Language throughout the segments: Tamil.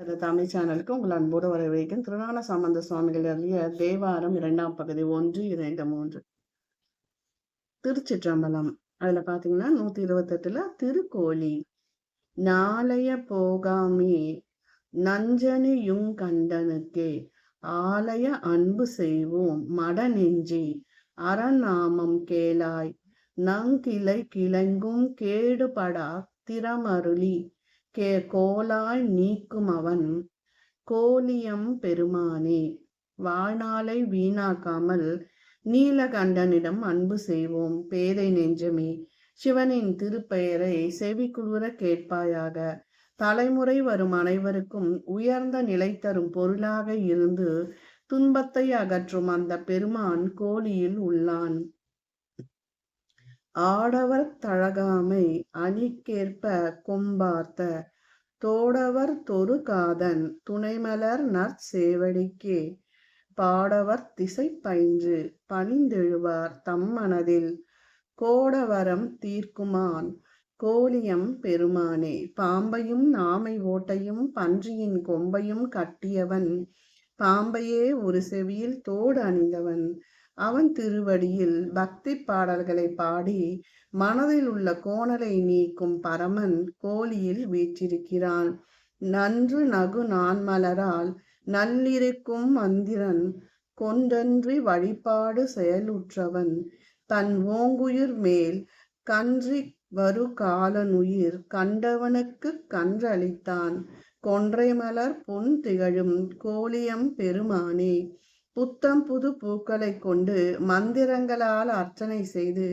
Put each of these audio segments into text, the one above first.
இந்த தமிழ் சேனலுக்கு உங்கள் அன்போடு வரவேற்கும் திருநான சம்பந்த சுவாமிகள் அருளிய தேவாரம் இரண்டாம் பகுதி ஒன்று இரண்டு மூன்று. திருச்சிற்றம்பலம். அதுல பாத்தீங்கன்னா நூத்தி இருபத்தெட்டில் திருக்கோழி நாளைய போகாமே நஞ்சனியுங் கண்டனுக்கே ஆலய அன்பு செய்வோம் மட நெஞ்சி அறநாமம் கேளாய் நங்கிளை கிளங்கும் கேடுபடா திறமருளி கே கோலால் நீக்கும் அவன் கோலியம் பெருமானே. வாழ்நாளை வீணாக்காமல் நீலகண்டனிடம் அன்பு செய்வோம். பேதை நெஞ்சமே சிவனின் திருப்பெயரை செவிக்குளுர கேட்பாயாக. தலைமுறை வரும் அனைவருக்கும் உயர்ந்த நிலை தரும் பொருளாக இருந்து துன்பத்தை அகற்றும் அந்த பெருமான் கோழியில் உள்ளான். ஆடவர் தழகாமை அணிக்கேற்ப கொம்பார்த்த தோடவர் தொரு காதன் துணைமலர் நற்சேவடிக்கே. பாடவர் திசை பயின்று பணிந்தெழுவார் தம்மனதில். கோடவரம் தீர்க்குமான் கோலியம் பெருமானே பாம்பையும் நாமை ஓட்டையும் பன்றியின் கொம்பையும் கட்டியவன். பாம்பையே ஒரு செவியில் தோடு அணிந்தவன். அவன் திருவடியில் பக்தி பாடல்களை பாடி மனதில் உள்ள கோணலை நீக்கும் பரமன் கோழியில் வீற்றிருக்கிறான். நன்று நகு நான் மலரால் நல்லிருக்கும் மந்திரன் கொன்றன்றி வழிபாடு செயலுற்றவன். தன் ஓங்குயிர் மேல் கன்றி வரு காலனுயிர் கண்டவனுக்கு கன்றளித்தான். கொன்றை மலர் பொன் திகழும் கோழியம் பெருமானே புத்தம் புது பூக்களை கொண்டு மந்திரங்களால் அர்ச்சனை செய்து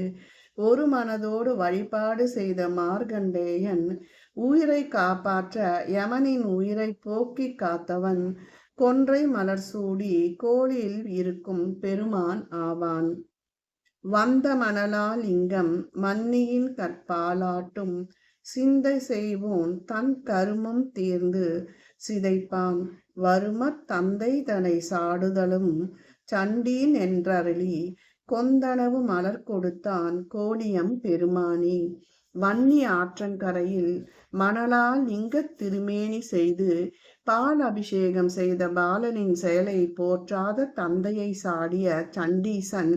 ஒரு மனதோடு வழிபாடு செய்த மார்கண்டேயன் உயிரை காப்பாற்ற யமனின் உயிரை போக்கி காத்தவன் கொன்றை மலர் சூடி கோழியில் இருக்கும் பெருமான் ஆவான். வந்த மணலால் இங்கம் மன்னியின் கற்பாலாட்டும் சிந்தை செய்வோன் தன் கருமம் தீர்ந்து சிதைப்பான். வருமத் தந்தை தனை சாடுதலும் சண்டீன் என்றருளி கொந்தளவு மலர் கொடுத்தான் கோணியம் பெருமானி. வன்னி ஆற்றங்கரையில் மணலால் லிங்கத் திருமேனி செய்து பால் அபிஷேகம் செய்த பாலனின் செயலை போற்றாத தந்தையை சாடிய சண்டீசன்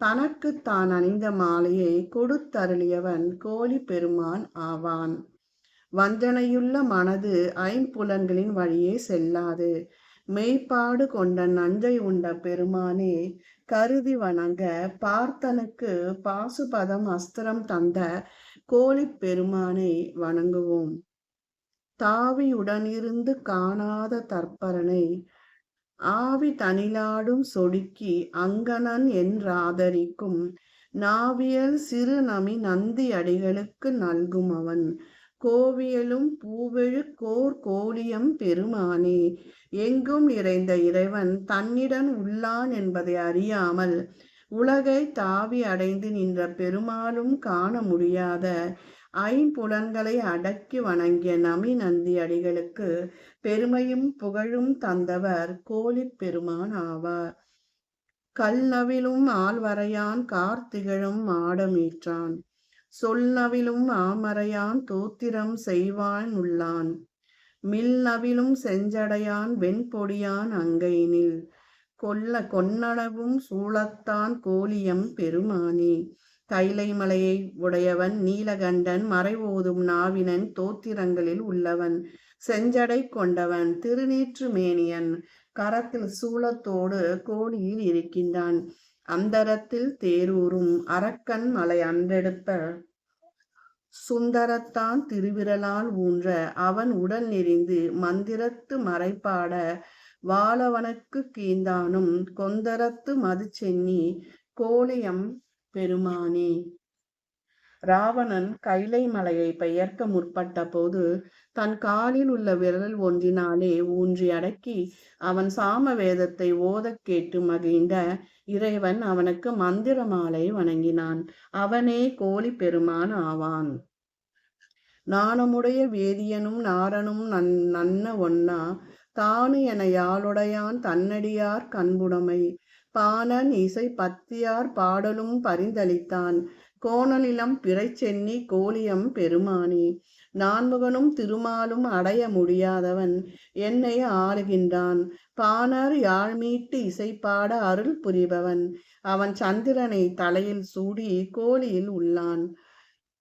தனக்கு தான் அணிந்த மாலையை கொடுத்தருளியவன் கோழி பெருமான் ஆவான். வஞ்சனையுள்ள மனது ஐம்புலன்களின் வழியே செல்லாது. மெய்ப்பாடு கொண்ட நஞ்சை உண்ட பெருமானே கருதி வணங்க பார்த்தனுக்கு பாசுபதம் அஸ்திரம் தந்த கோழி பெருமானை வணங்குவோம். தாவியுடனிருந்து காணாத தற்பரனை ஆவி தனிலாடும் சொடுக்கி அங்கனன் என்றாதரிக்கும். நாவியல் சிறு நமி நந்தி அடிகளுக்கு நல்கும் அவன். கோவியலும் பூவெழு கோர் கோலியம் பெருமானே. எங்கும் நிறைந்த இறைவன் தன்னிடம் உள்ளான் என்பதை அறியாமல் உலகை தாவி அடைந்து நின்ற பெருமாளும் காண முடியாத ஐம்புலன்களை அடக்கி வணங்கிய நமி நந்தி அடிகளுக்கு பெருமையும் புகழும் தந்தவர் கோழி பெருமான் ஆவார். கல்நவிலும் ஆழ்வரையான் கார்த்திகழும் மாடமீற்றான் சொல்லவிலும் ஆமறையான் தோத்திரம் செய்வான் உள்ளான் மில்லவிலும் செஞ்சடையான் வெண்பொடியான் அங்கையினில். கொல்ல கொன்னளவும் சூளத்தான் கோலியம் பெருமானே. கைலை மலையை உடையவன் நீலகண்டன் மறைவோதும் நாவினன் தோத்திரங்களில் உள்ளவன். செஞ்சடை கொண்டவன் திருநீற்று மேனியன். கரத்தில் சூளத்தோடு கோழியில் இருக்கின்றான். அந்தரத்தில் தேரூரும் அரக்கன் மலை அன்றெடுப்ப சுந்தரத்தான் திருவிரலால் ஊன்ற அவன் உடல் நெறிந்து மந்திரத்து மறைப்பாட வாழவனுக்கு கீந்தானும் கொந்தரத்து மதுச்சென்னி கோலியம் பெருமானே ராவணன் கைலை மலையை பெயர்க்க முற்பட்ட போது தன் காலில் உள்ள விரல் ஒன்றினாலே ஊன்றி அடக்கி அவன் சாம வேதத்தை ஓதக் கேட்டு மகிழ்ந்த இறைவன் அவனுக்கு மந்திர மாலை வணங்கினான். அவனே கோழி பெருமான் ஆவான். நாணமுடைய வேதியனும் நாரனும் நன் நன்ன ஒன்னா தானு என யாழுடையான் தன்னடியார் கண்புடமை பாணன் இசை பத்தியார் பாடலும் பரிந்தளித்தான். கோணலிலம் பிறைச்சென்னி கோலியம் பெருமானி. நான்முகனும் திருமாலும் அடைய முடியாதவன் என்னை ஆளுகின்றான். பாணர் யாழ்மீட்டு இசைப்பாட அருள் புரிபவன். அவன் சந்திரனை தலையில் சூடி கோழியில் உள்ளான்.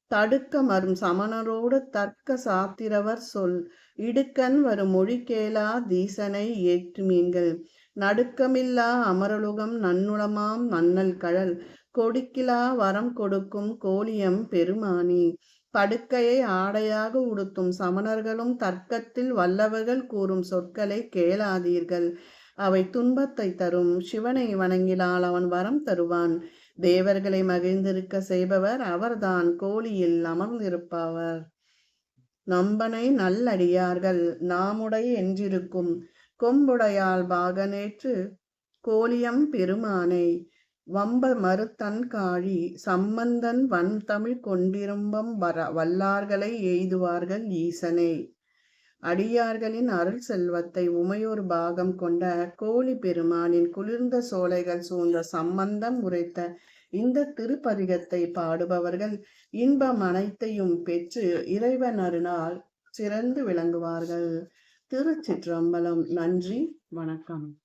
தடுக்க மரும் சமணரோடு தர்க்க சாத்திரவர் சொல். இடுக்கன் வரும் மொழி கேளா தீசனை ஏற்றுமீன்கள். நடுக்கமில்லா அமரலுகம் நன்னுளமாம் நன்னல் கழல். கொடுக்கிலா வரம் கொடுக்கும் கோழியம் பெருமானி. படுக்கையை ஆடையாக உடுத்தும் சமணர்களும் தர்க்கத்தில் வல்லவர்கள் கூறும் சொற்களை கேளாதீர்கள். அவை துன்பத்தை தரும். சிவனை வணங்கினால் அவன் வரம் தருவான். தேவர்களை மகிழ்ந்திருக்க செய்பவர் அவர்தான். கோழியில் அமர்ந்திருப்பவர். நம்பனை நல்லடியார்கள். நாமுடைய என்றிருக்கும். கொம்புடையால் பாகனேற்று கோலியம் பெருமானை. வம்ப மறுத்தன் காழி சம்பந்தன் வன் தமிழ் கொண்டிரும்பம் வர வல்லார்களை எய்துவார்கள் ஈசனே. அடியார்களின் அருள் செல்வத்தை உமையோர் பாகம் கொண்ட கோழி பெருமானின் குளிர்ந்த சோலைகள் சூழ்ந்த சம்பந்தம் உரைத்த இந்த திருப்பதிகத்தை பாடுபவர்கள் இன்பம் அனைத்தையும் பெற்று இறைவன் அருளால் சிறந்து விளங்குவார்கள். திருச்சிற்றம்பலம். நன்றி. வணக்கம்.